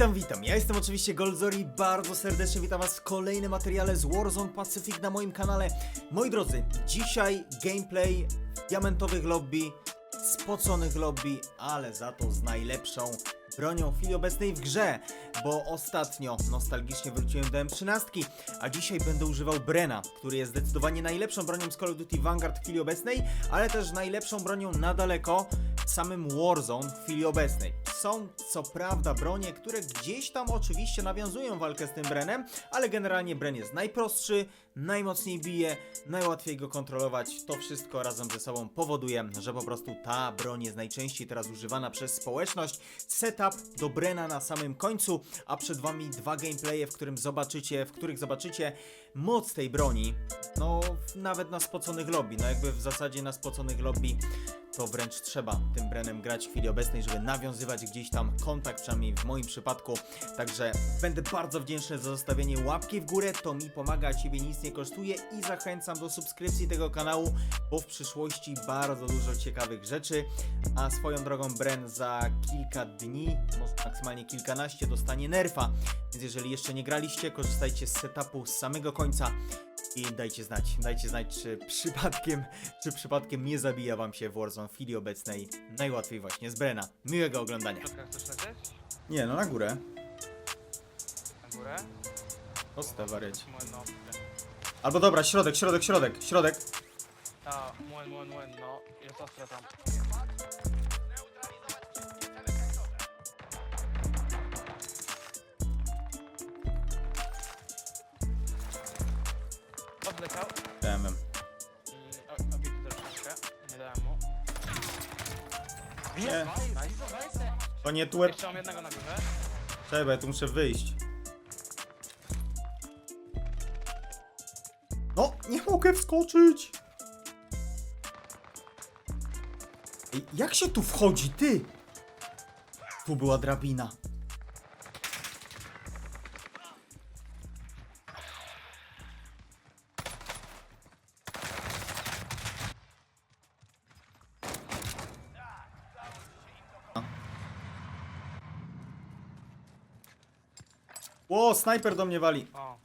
Witam, witam. Ja jestem oczywiście Goldzori. Bardzo serdecznie witam Was w kolejnym materiale z Warzone Pacific na moim kanale. Moi drodzy, dzisiaj gameplay diamentowych lobby, spoconych lobby, ale za to z najlepszą bronią w chwili obecnej w grze, bo ostatnio nostalgicznie wróciłem do M13, a dzisiaj będę używał Brena, który jest zdecydowanie najlepszą bronią z Call of Duty Vanguard w chwili obecnej, ale też najlepszą bronią na daleko w samym Warzone w chwili obecnej. Są co prawda bronie, które gdzieś tam oczywiście nawiązują walkę z tym Brenem, ale generalnie Bren jest najprostszy, najmocniej bije, najłatwiej go kontrolować. To wszystko razem ze sobą powoduje, że po prostu ta broń jest najczęściej teraz używana przez społeczność. Setup do Brena na samym końcu, a przed wami dwa gameplaye, w którym zobaczycie, w których zobaczycie moc tej broni. No, nawet na spoconych lobby, no jakby w zasadzie na spoconych lobby to wręcz trzeba tym Brenem grać w chwili obecnej, żeby nawiązywać gdzieś tam kontakt, przynajmniej w moim przypadku. Także będę bardzo wdzięczny za zostawienie łapki w górę, to mi pomaga, Ciebie nic nie kosztuje i zachęcam do subskrypcji tego kanału, bo w przyszłości bardzo dużo ciekawych rzeczy, a swoją drogą Bren za kilka dni, maksymalnie kilkanaście dostanie nerfa, więc jeżeli jeszcze nie graliście, korzystajcie z setupu z samego końca i dajcie znać, dajcie znać, czy przypadkiem, czy przypadkiem nie zabija wam się Warzone w chwili obecnej. Najłatwiej właśnie z Brena. Miłego oglądania. Chcesz lecieć? Nie, no na górę. Na górę? Ryć. Młyn, no. Albo dobra, środek, środek, środek, środek. A, młyn, młyn, młyn, no. Jest ostra tam. Nie, to nie tu łeb. Jeszcze mam jednego na górze. Czekaj, tu muszę wyjść. No, nie mogę wskoczyć. Ej, jak się tu wchodzi, ty? Tu była drabina. Ło, snajper do mnie wali. O.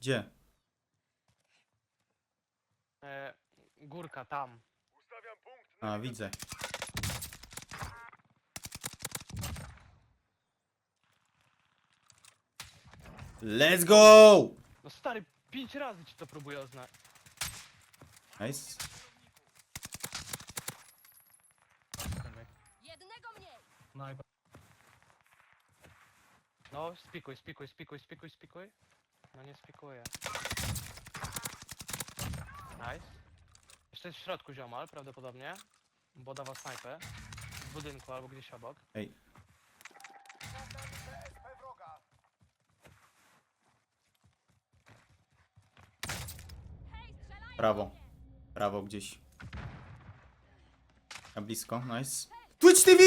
Gdzie? E, górka tam. A, widzę. Let's go! No stary, pięć razy ci to próbuję oznać. Nice. Jednego mniej! No, spikuj, spikuj, spikuj, spikuj, spikuj. No nie spikuję. Nice. Jeszcze jest w środku ziomal, prawdopodobnie. Bo dawa snajpę. W budynku albo gdzieś obok. Ej. Hej, strzelają! Prawo. Prawo gdzieś. Na blisko, nice. Twitch TV!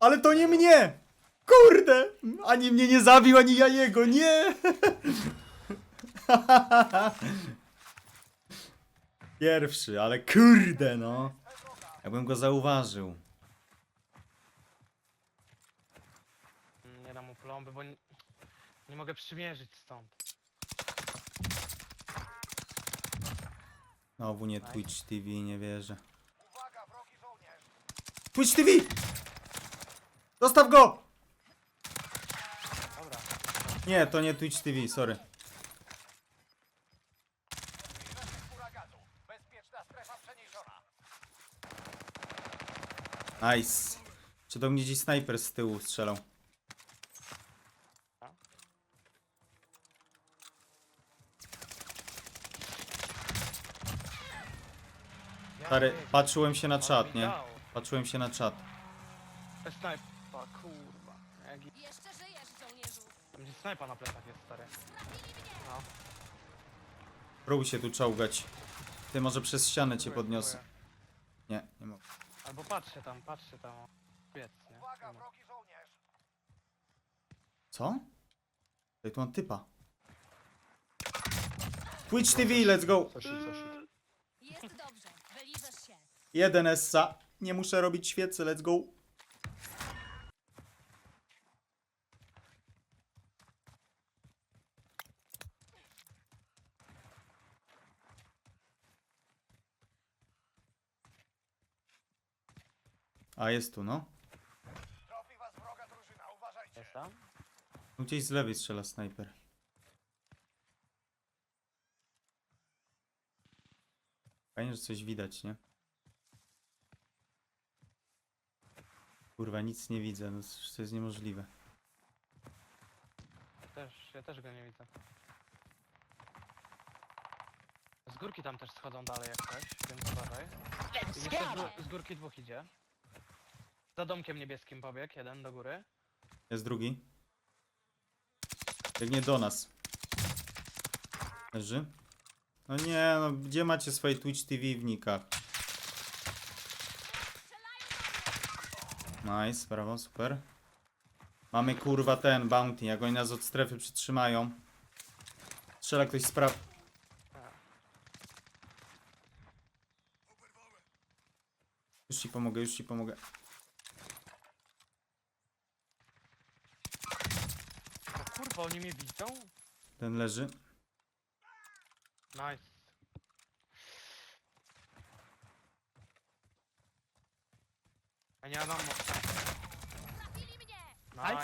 Ale to nie mnie! Kurde! Ani mnie nie zabił, ani ja jego, nie! Pierwszy, ale kurde no. Jakbym go zauważył. Nie dam mu plomby, bo nie, nie mogę przymierzyć stąd. Znowu nie Twitch TV, nie wierzę. Twitch TV! Zostaw go! Dobra. Nie, to nie Twitch TV, sorry. Nice. Czy do mnie gdzieś snajper z tyłu strzelał? Stary, patrzyłem się na czat, nie? Patrzyłem się na czat. To jest snajpa, kurwa. Jak Jeszcze żyjesz, żołnierzu! Tam gdzie snajpa na plecach jest stary. No. Próbuj się tu czołgać. Ty może przez ścianę cię podniosę. Nie, nie mogę. Albo patrzcie tam, patrzcie tam. Biec, nie? Nie ma. Co? Tutaj tu mam typa. Twitch TV, let's go! Co shit. Jest dobrze. Jeden essa. Nie muszę robić świecy, let's go. A jest tu, no. Jest tam? Tu Gdzieś z lewej strzela snajper. Fajnie, że coś widać, nie? Kurwa, nic nie widzę, no to jest niemożliwe. Też, ja też go nie widzę. Z górki tam też schodzą dalej jak coś, więc uważaj. I jeszcze z, gó- z górki dwóch idzie. Za domkiem niebieskim pobieg, jeden do góry. Jest drugi. Biegnie do nas. Leży. No nie, no gdzie macie swoje Twitch TV w nikach? Nice, brawo, super. Mamy kurwa ten bounty, jak oni nas od strefy przytrzymają. Strzela ktoś z praw... Już ci pomogę, już ci pomogę. O kurwa, oni mnie widzą? Ten leży. Nice. A nie mam ammo. Trafili mnie.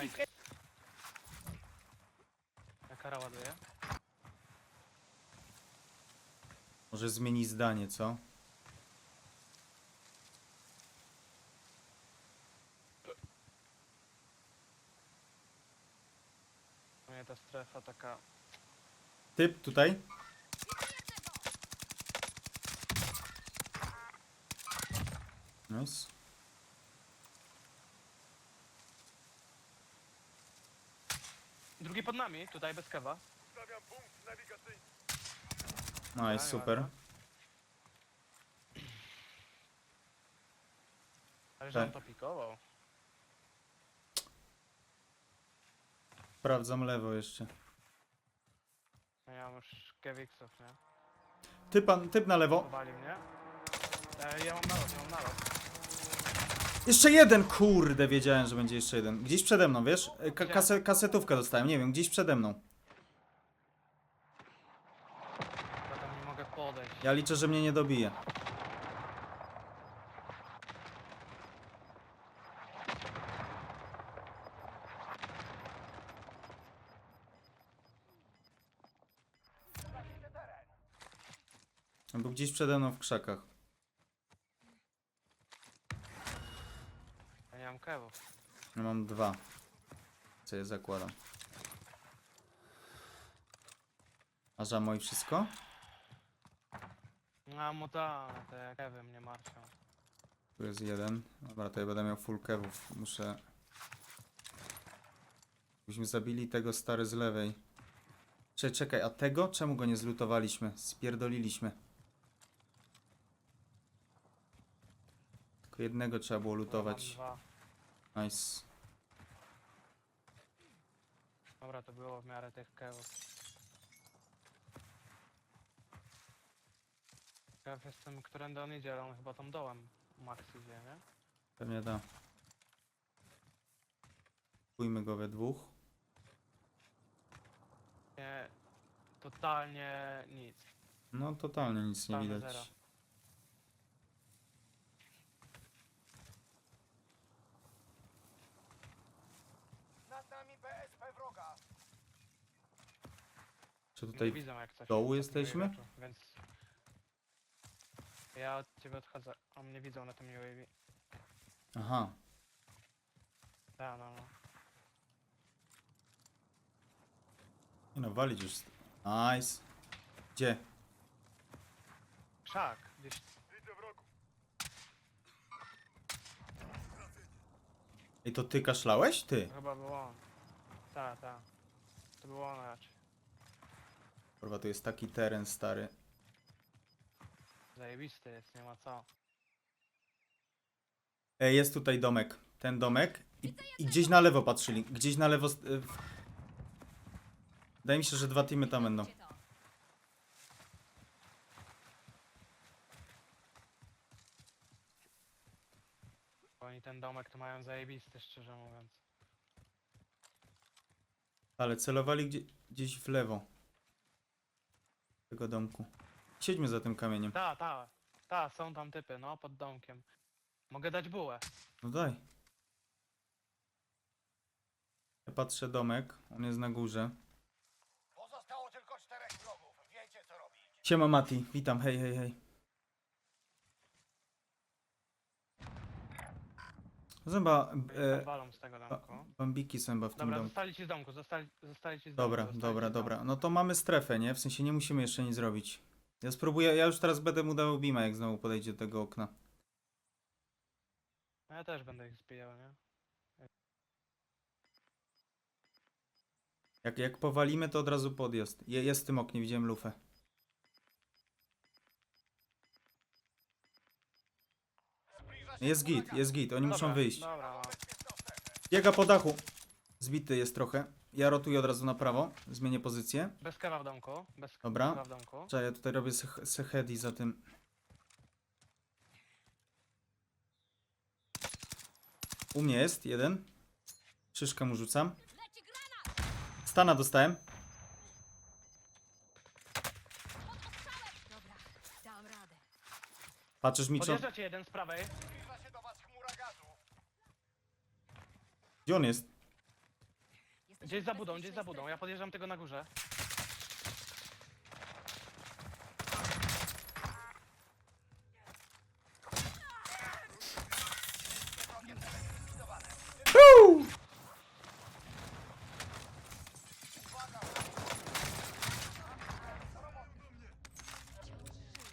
Nice. Ja kara ładuję. Może zmieni zdanie, co? Nie ta strefa taka... Typ tutaj. Nice. Drugi pod nami, tutaj bez kewa. Nice, super. Ale że on Tak. to pikował. Sprawdzam lewo jeszcze. No ja mam już kewiksów, nie? Typ, typ na lewo. Powali mnie. E, ja mam nalot, ja mam nalot. Jeszcze jeden, kurde, wiedziałem, że będzie jeszcze jeden. Gdzieś przede mną, wiesz? E, Ka kase kasetówkę dostałem, nie wiem, gdzieś przede mną. Ja tam nie mogę podejść. Ja liczę, że mnie nie dobije. Był gdzieś przede mną w krzakach. Ja nie mam kewów. Ja mam dwa. Co je zakładam. A za moi wszystko? No mu ta, te kewy mnie martwią. Tu jest jeden. Dobra, to ja będę miał full kewów. Muszę... Byśmy zabili tego stary z lewej. Czekaj, czekaj, a tego? Czemu go nie zlutowaliśmy? Spierdoliliśmy. Tylko jednego trzeba było lutować. Nice. Dobra, to było w miarę tych kewów. Kew jestem, którędy on idzie, ale on chyba tam dołem Max idzie, nie? Pewnie da. Pójmy go we dwóch. Nie, totalnie nic. No totalnie nic nie widać. zero. Czy tutaj... widzą jak coś. dołu jesteśmy? meczu, Więc... Ja od ciebie odchodzę. On mnie widzą na tym UAV. Aha. Da, no, no. Nie no, walić już. Nice. Gdzie? Krzak, gdzieś Ej, to ty kaszlałeś? Ty. chyba było on. Ta, ta. To było on raczej. Kurwa, tu jest taki teren stary. Zajebiste jest, nie ma co. E, jest tutaj domek. Ten domek. I, I gdzieś na lewo patrzyli. Gdzieś na lewo. Y, Wydaje mi się, że dwa teamy tam będą. Oni ten domek to mają zajebisty, szczerze mówiąc. Ale celowali gdzie, gdzieś w lewo. Tego domku. Siedźmy za tym kamieniem. Ta, ta, ta, są tam typy, no, pod domkiem. Mogę dać bułę. No daj. Ja patrzę domek, on jest na górze. Pozostało tylko czterech wrogów. Wiecie co robić. Siema Mati, witam, hej, hej, hej. Zęba, E, walą z tego domku. bambiki są chyba w tym Dobra, domku. zostali ci z domku, zostali, zostali ci z Dobra, zostali dobra, ci z domku. dobra. No to mamy strefę, nie? W sensie nie musimy jeszcze nic zrobić. Ja spróbuję, ja już teraz będę mu dał bima, jak znowu podejdzie do tego okna. No ja też będę ich zbijał, nie? Jak, jak powalimy, to od razu podjazd. Je, jest w tym oknie, widziałem lufę. Zbliża się Jest git, jest git, oni muszą wyjść. Dobra. Biega po dachu. Zbity jest trochę. Ja rotuję od razu na prawo, zmienię pozycję. Bez kawa w domku, bez Dobra. kawa w domku. Czekaj, ja tutaj robię sech- sehedi za tym. U mnie jest jeden. Szyszkę mu rzucam. Stana dostałem. Pod ostrzałem! Dobra, dam radę. Patrzysz mi, co... Podjeżdża cię jeden z prawej. Zbliża się do was chmura gazu. Gdzie on jest? Gdzieś za budą, gdzieś za budą. Ja podjeżdżam tego na górze.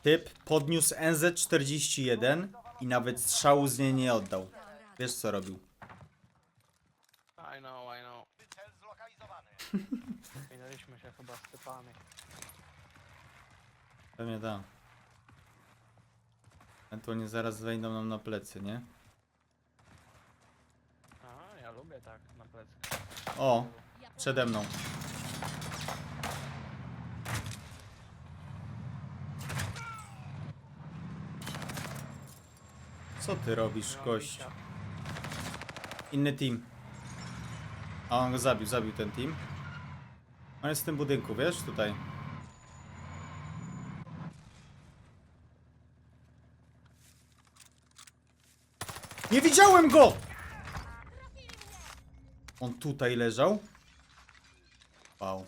Typ podniósł NZ41 i nawet strzału z niej nie oddał. Wiesz co robił? I know, I know. Cel zlokalizowany. Minęliśmy się chyba z typami. Pewnie tak. Ewentualnie zaraz wejdą nam na plecy, nie? A, ja lubię tak na plecy. O, przede mną. Co ty robisz, gość? bicia. Inny team. A on go zabił, zabił ten team. On jest w tym budynku, wiesz, tutaj. Nie widziałem go! On tutaj leżał? Wow.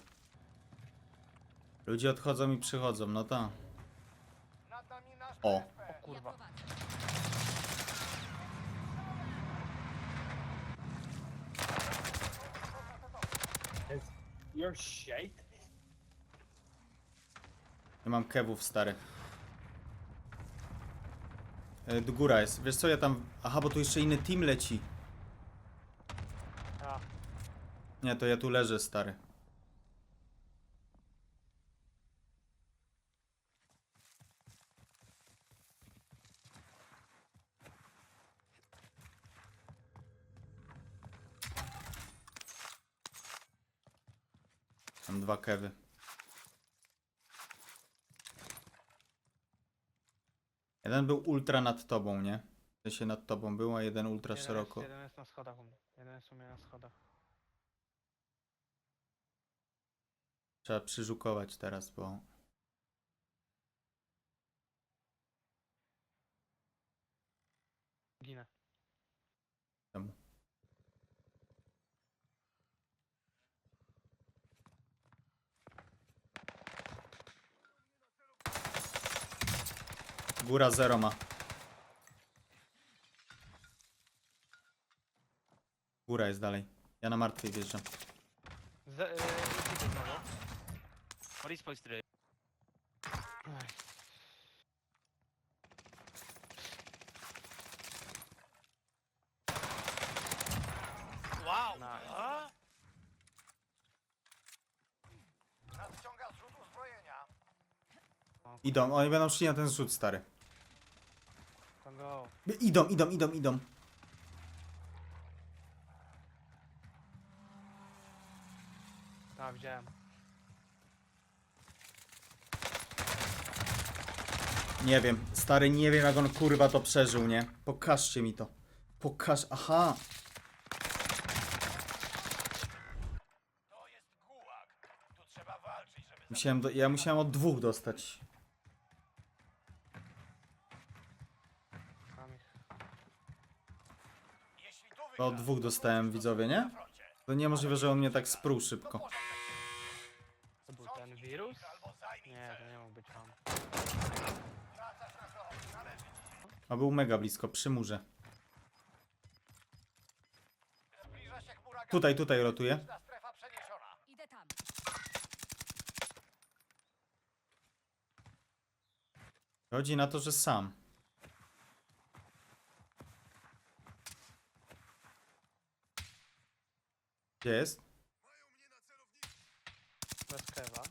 Ludzie odchodzą i przychodzą, no nasz O. Kurwa. You're shite. Ja mam kewów, stary. E, Do góra jest. Wiesz co, ja tam... Aha, bo tu jeszcze inny team leci. A, Nie, to ja tu leżę, stary. Mam dwa kewy. Jeden był ultra nad tobą, nie? W sensie nad tobą był, a jeden ultra jeden szeroko. Jest, jeden jest na schodach u mnie. Jeden jest u mnie na schodach. Trzeba przyżukować teraz, bo... Ginę. Góra zero ma. Góra jest dalej. Ja na martwej wjeżdżam. Z, typy znowu. Respawn stray. Ej, Wow! Nice. A? Nadciąga zrzut uzbrojenia. Idą, oni będą szli na ten zrzut, stary. Idą, idą, idą, idą. Tak, widziałem. Nie wiem, stary, nie wiem jak on kurwa to przeżył, nie? Pokażcie mi to. Pokaż, aha. To jest gułag. Tu trzeba walczyć, żeby... Musiałem do, ja musiałem od dwóch dostać. To od dwóch dostałem, widzowie, nie? To niemożliwe, że on mnie tak spruł szybko. To był ten wirus? Nie, to nie mógł być on. A był mega blisko, przy murze. Zbliża się chmura Tutaj, tutaj rotuje. gazowna. strefa przeniesiona. Idę tam. Chodzi na to, że sam. Gdzie jest? Bez kewa.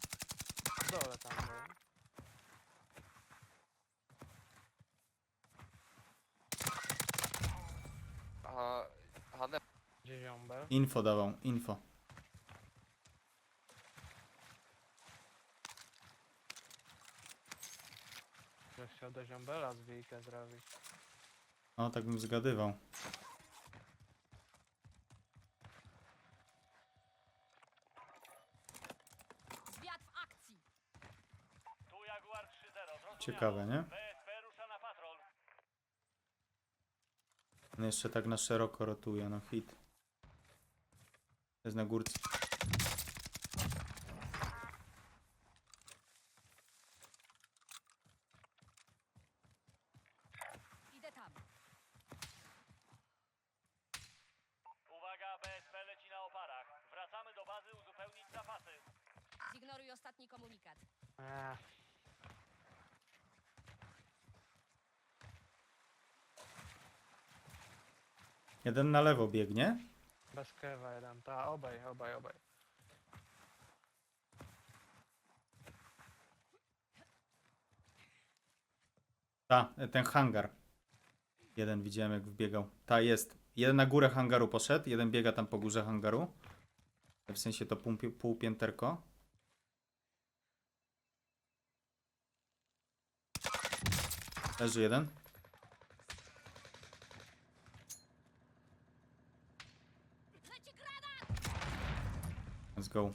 W dole tam był. Uh, Hanne, Gdzie ziombel? Info dawał, info. Że chciał do ziombela zwijkę zrobić. No, tak bym zgadywał. Ciekawe, nie? BSP rusza na patrol. On jeszcze tak na szeroko rotuje, no hit. Jest na górce. Idę tam. Uwaga, BSP leci na oparach. Wracamy do bazy uzupełnić zapasy. Zignoruj ostatni komunikat. Jeden na lewo biegnie. bez kewa jeden. Ta, obaj, obaj, obaj. Ta, ten hangar. Jeden widziałem jak wbiegał. Ta jest. Jeden na górę hangaru poszedł, jeden biega tam po górze hangaru. W sensie to pół, półpięterko. Leży jeden. Leci granat! Let's go.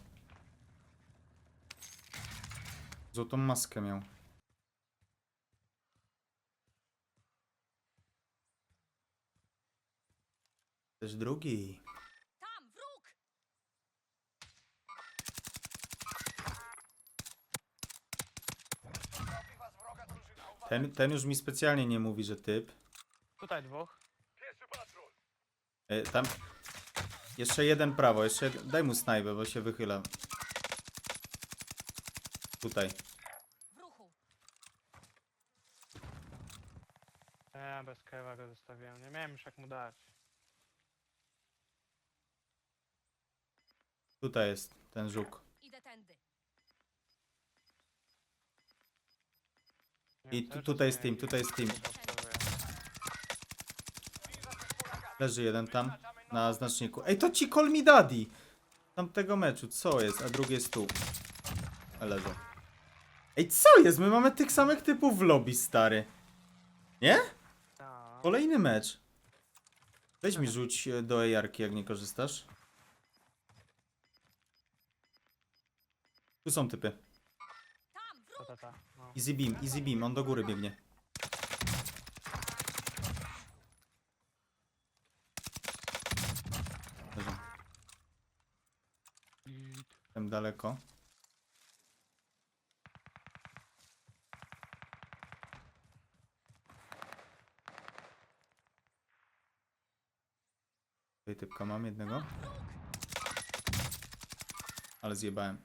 Złotą maskę miał. Też drugi. Tam, wróg! Ten, ten już mi specjalnie nie mówi, że typ. Tutaj dwóch. pierwszy patrol. E, tam. Jeszcze jeden prawo, jeszcze jeden. Daj mu snajbę, bo się wychyla. Tutaj. W ruchu. Eee, bez kewa go zostawiłem. Nie miałem już jak mu dać. Tutaj jest ten żuk. Idę tędy. Nie I wiem, tu- cały tutaj jest nie team, tutaj jest team. Leży jeden tam. Na znaczniku. Ej, to ci call me daddy! Tamtego meczu, co jest? A drugi jest tu. A Leżą. Ej, co jest? My mamy tych samych typów w lobby, stary. Nie? Kolejny mecz. Weź mi rzuć e, do AR-ki, jak nie korzystasz. Tu są typy. Tam, Ta, wróg! ta, ta. No. Easy beam, easy beam, on do góry biegnie. Daleko. Tutaj typka mam jednego. Ale zjebałem.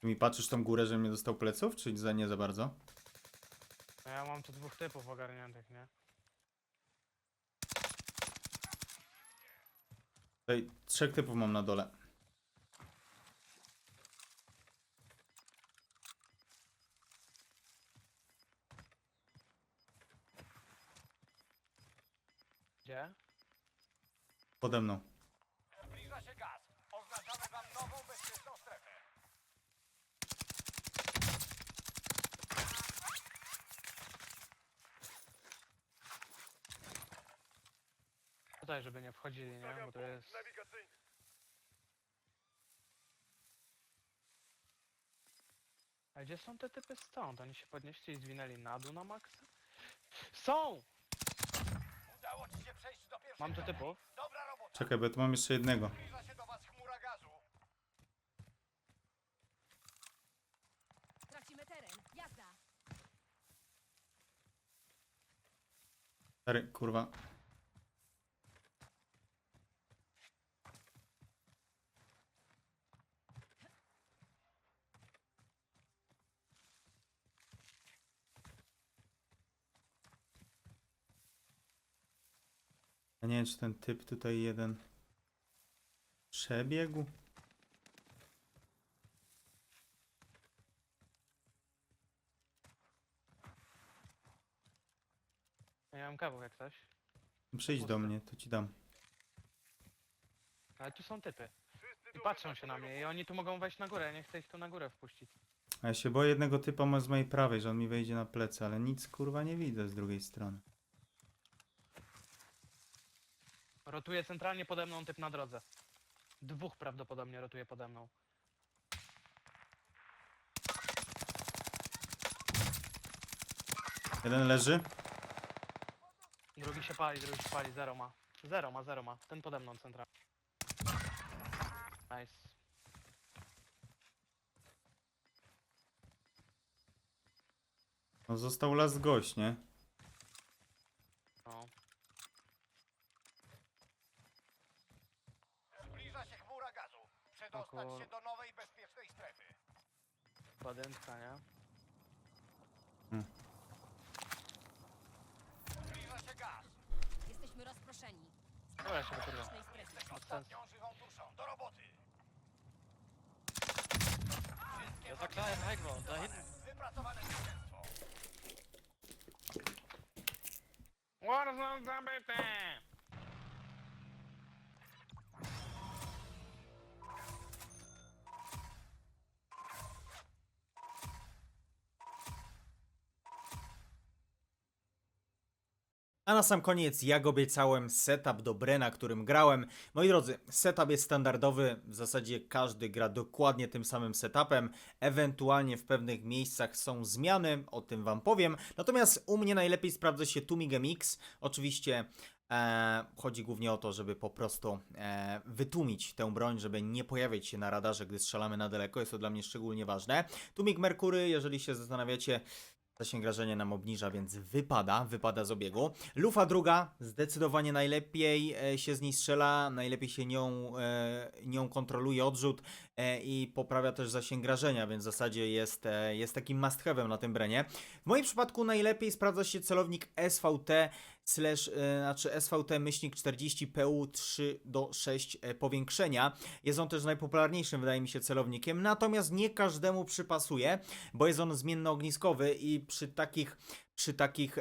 Ty mi patrzysz tą górę, że mnie dostał pleców, czy za nie za bardzo? No ja mam tu dwóch typów ogarniętych, nie? Tutaj trzech typów mam na dole. Gdzie? Pode mną. Zbliża się gaz. Oznaczamy wam nową bezpieczną strefę. Tutaj, żeby nie wchodzili, nie? Bo to jest... A gdzie są te typy stąd? Oni się podnieśli i zwinęli na dół na maksa? Są! Udało ci się przejść do pierwszej Mam tu drogi. typów. Dobra robota. Czekaj, bo ja tu mam jeszcze jednego. Zbliża się do was chmura gazu. Tracimy teren. Jazda. Stary, kurwa. Ja nie wiem, czy ten typ tutaj jeden przebiegł. Ja mam kawów jak coś. Przyjdź do mnie, to ci dam. Ale tu są typy. I patrzą się na mnie i oni tu mogą wejść na górę, nie chcę ich tu na górę wpuścić. A ja się boję jednego typa ma z mojej prawej, że on mi wejdzie na plecy, ale nic kurwa nie widzę z drugiej strony. Rotuje centralnie pode mną typ na drodze. Dwóch prawdopodobnie rotuje pode mną. Jeden leży. Drugi się pali, drugi się pali, zero ma. Zero ma, zero ma. Ten pode mną centralnie. Nice. No został las gość, nie? No. Zbliża się chmura gazu. Kur- się do nowej bezpiecznej strefy. Badynka, nie? Zbliża się gaz. Jesteśmy rozproszeni. Dobra, się wykurwa. Bezpiecznej. Jesteś Bez ostatnią żywą duszą. Do roboty. Ja tak daję high da hinten. Wypracowane zwycięstwo. Warzone zabity! A na sam koniec, jak obiecałem, setup do Brena, którym grałem. Moi drodzy, setup jest standardowy, w zasadzie każdy gra dokładnie tym samym setupem. Ewentualnie w pewnych miejscach są zmiany, o tym wam powiem. Natomiast u mnie najlepiej sprawdza się Tumig MX. Oczywiście e, chodzi głównie o to, żeby po prostu e, wytłumić tę broń, żeby nie pojawiać się na radarze, gdy strzelamy na daleko. Jest to dla mnie szczególnie ważne. Tumig Merkury, jeżeli się zastanawiacie, Zasięg rażenia nam obniża, więc wypada, wypada z obiegu. Lufa druga, zdecydowanie najlepiej e, się z niej strzela, najlepiej się nią, e, nią kontroluje odrzut e, i poprawia też zasięg rażenia, więc w zasadzie jest, jest takim must have'em na tym brenie. W moim przypadku najlepiej sprawdza się celownik SVT slash, e, znaczy SVT myślnik 40 PU 3 do 6 e, powiększenia. Jest on też najpopularniejszym, wydaje mi się, celownikiem, natomiast nie każdemu przypasuje, bo jest on zmiennoogniskowy i przy takich przy takich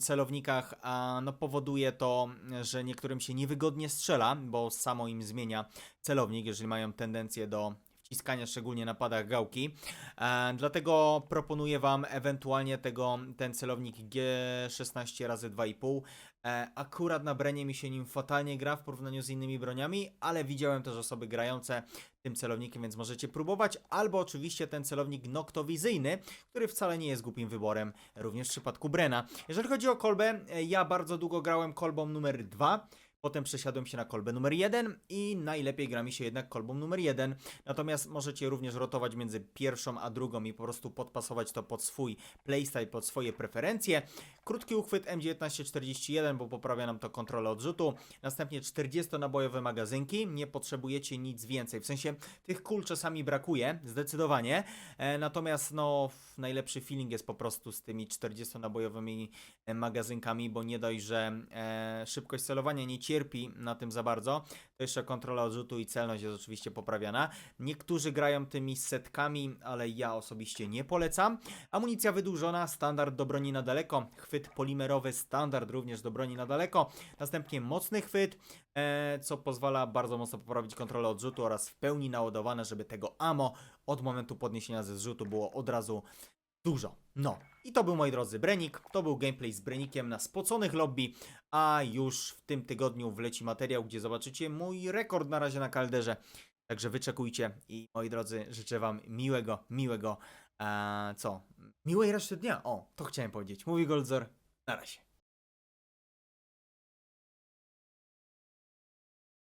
celownikach no, powoduje to, że niektórym się niewygodnie strzela, bo samo im zmienia celownik, jeżeli mają tendencję do wciskania szczególnie na padach gałki. E, dlatego proponuję Wam ewentualnie tego, ten celownik G16 razy 2,5. E, akurat na Brenie mi się nim fatalnie gra w porównaniu z innymi broniami, ale widziałem też osoby grające tym celownikiem, więc możecie próbować. Albo oczywiście ten celownik noktowizyjny, który wcale nie jest głupim wyborem, również w przypadku Brena. Jeżeli chodzi o kolbę, e, ja bardzo długo grałem kolbą numer 2. Potem przesiadłem się na kolbę numer 1 i najlepiej gra mi się jednak kolbą numer 1. Natomiast możecie również rotować między pierwszą a drugą i po prostu podpasować to pod swój playstyle, pod swoje preferencje. Krótki uchwyt M1941, bo poprawia nam to kontrolę odrzutu. Następnie 40-nabojowe magazynki. Nie potrzebujecie nic więcej. W sensie tych kul czasami brakuje, zdecydowanie. E, natomiast no, najlepszy feeling jest po prostu z tymi 40-nabojowymi e, magazynkami, bo nie dość, że e, szybkość celowania nie cierpi na tym za bardzo, to jeszcze kontrola odrzutu i celność jest oczywiście poprawiana. Niektórzy grają tymi setkami, ale ja osobiście nie polecam. Amunicja wydłużona, standard do broni na daleko, chwyt polimerowy, standard również do broni na daleko. Następnie mocny chwyt, e, co pozwala bardzo mocno poprawić kontrolę odrzutu oraz w pełni naładowane, żeby tego ammo od momentu podniesienia ze zrzutu było od razu dużo. No. I to był, moi drodzy, Brenik. To był gameplay z Brenikiem na spoconych lobby. A już w tym tygodniu wleci materiał, gdzie zobaczycie mój rekord na razie na kalderze. Także wyczekujcie i moi drodzy, życzę wam miłego, miłego, e, co? Miłej reszty dnia. O, to chciałem powiedzieć. Mówi Goldzor. Na razie.